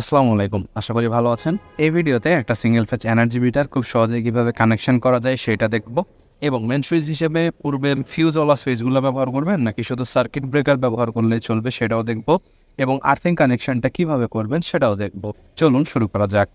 আসসালামু আলাইকুম। আশা করি ভালো আছেন। এই ভিডিওতে একটা সিঙ্গেল ফেজ এনার্জি মিটার খুব সহজে কীভাবে কানেকশন করা যায় সেটা দেখব। এবং মেন সুইচ হিসেবে পূর্বের ফিউজওয়ালা সুইচগুলো ব্যবহার করবেন, নাকি শুধু সার্কিট ব্রেকার ব্যবহার করলে চলবে সেটাও দেখব। এবং আর্থিং কানেকশনটা কীভাবে করবেন সেটাও দেখব। চলুন শুরু করা যাক।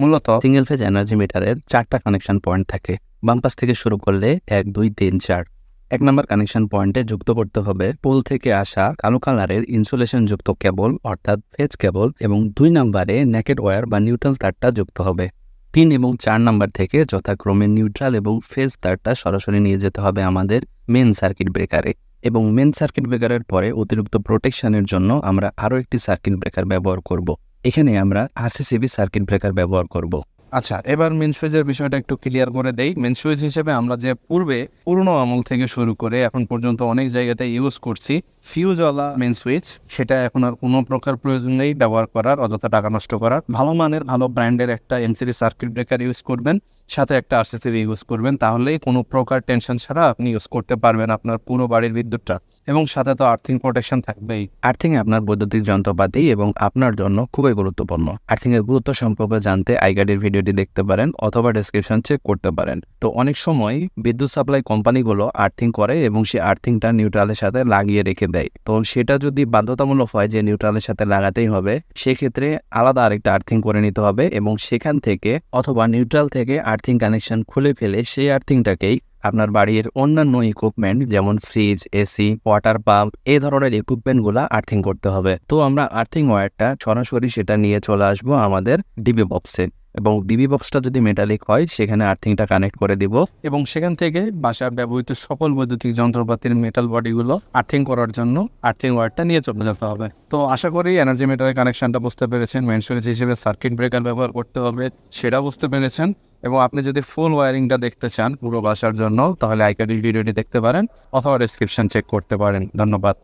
মূলত সিঙ্গেল ফেজ এনার্জি মিটারের চারটা কানেকশন পয়েন্ট থাকে। বাম পাশ থেকে শুরু করলে এক, দুই, তিন, চার। এক নম্বর কানেকশন পয়েন্টে যুক্ত করতে হবে পোল থেকে আসা কালো কালারের ইনসুলেশন যুক্ত কেবল অর্থাৎ ফেজ কেবল এবং দুই নম্বরে নেকেড ওয়্যার বা নিউট্রাল তারটা যুক্ত হবে। তিন এবং চার নাম্বার থেকে যথাক্রমে নিউট্রাল এবং ফেজ তারটা সরাসরি নিয়ে যেতে হবে আমাদের মেন সার্কিট ব্রেকারে এবং মেন সার্কিট ব্রেকারের পরে অতিরিক্ত প্রোটেকশনের জন্য আমরা আরও একটি সার্কিট ব্রেকার ব্যবহার করব। এখানে আমরা আরসিসিবি সার্কিট ব্রেকার ব্যবহার করব। আচ্ছা এবার মেন সুইচের বিষয়টা একটু ক্লিয়ার করে দেই। মেন সুইচ হিসেবে আমরা যে পূর্বে পুরনো আমল থেকে শুরু করে এখন পর্যন্ত অনেক জায়গাতে ইউজ করছি ফিউজওয়ালা মেন সুইচ সেটা এখন আর কোনো প্রকার প্রয়োজন নেই, ব্যবহার করার, অযথা টাকা নষ্ট করার। ভালো মানের, ভালো ব্র্যান্ডের একটা এমসিডি সার্কিট ব্রেকার ইউজ করবেন। সাথে একটা আরসিসিবি ইউজ করবেন, তাহলেই কোনো প্রকার টেনশন ছাড়া আপনি ইউজ করতে পারবেন আপনার পুরো বাড়ির বিদ্যুৎটা। এবং সাথে তো আর্থিং প্রোটেকশন থাকবেই। আর্থিং আপনার বৈদ্যুতিক যন্ত্রপাতি এবং আপনার জন্য খুবই গুরুত্বপূর্ণ। আর্থিং এর গুরুত্ব সম্পর্কে জানতে আইগাডির ভিডিওটি দেখতে পারেন অথবা ডেসক্রিপশন চেক করতে পারেন। তো অনেক সময় বিদ্যুৎ সাপ্লাই কোম্পানিগুলো আর্থিং করে এবং সেই আর্থিংটা নিউট্রালের সাথে লাগিয়ে রেখে দেয়। তো সেটা যদি বাধ্যতামূলক হয় যে নিউট্রালের সাথে লাগাতেই হবে, সেক্ষেত্রে আলাদা আরেকটা আর্থিং করে নিতে হবে এবং সেখান থেকে অথবা নিউট্রাল থেকে আর্থিং কানেকশন খুলে ফেলে সেই আর্থিংটাকেই আপনার বাড়ির অন্যান্য ইকুইপমেন্ট যেমন ফ্রিজ এসি ওয়াটার পাম্প এই ধরনের ইকুইপমেন্টগুলো আর্থিং করতে হবে। তো আমরা আর্থিং ওয়্যারটা সরাসরি সেটা নিয়ে চলে আসব আমাদের ডিবি বক্সে এবং ডিবি বক্সটা যদি মেটালিক হয়, সেখানে আর্থিংটা কানেক্ট করে দিব। এবং সেখান থেকে বাসার ব্যবহৃত সকল বৈদ্যুতিক যন্ত্রপাতির মেটাল বডিগুলো আর্থিং করার জন্য আর্থিং ওয়্যারটা নিয়ে চলে যেতে হবে। তো আশা করি এনার্জি মিটারের কানেকশনটা বুঝতে পেরেছেন। মেন সুইচ হিসেবে সার্কিট ব্রেকার ব্যবহার করতে হবে সেটা বুঝতে পেরেছেন। এবং আপনি যদি ফুল ওয়ারিংটা দেখতে চান পুরো বাসার জন্য, তাহলে আইকাডি ভিডিওটি দেখতে পারেন, অথবা ডিসক্রিপশন চেক করতে পারেন। ধন্যবাদ।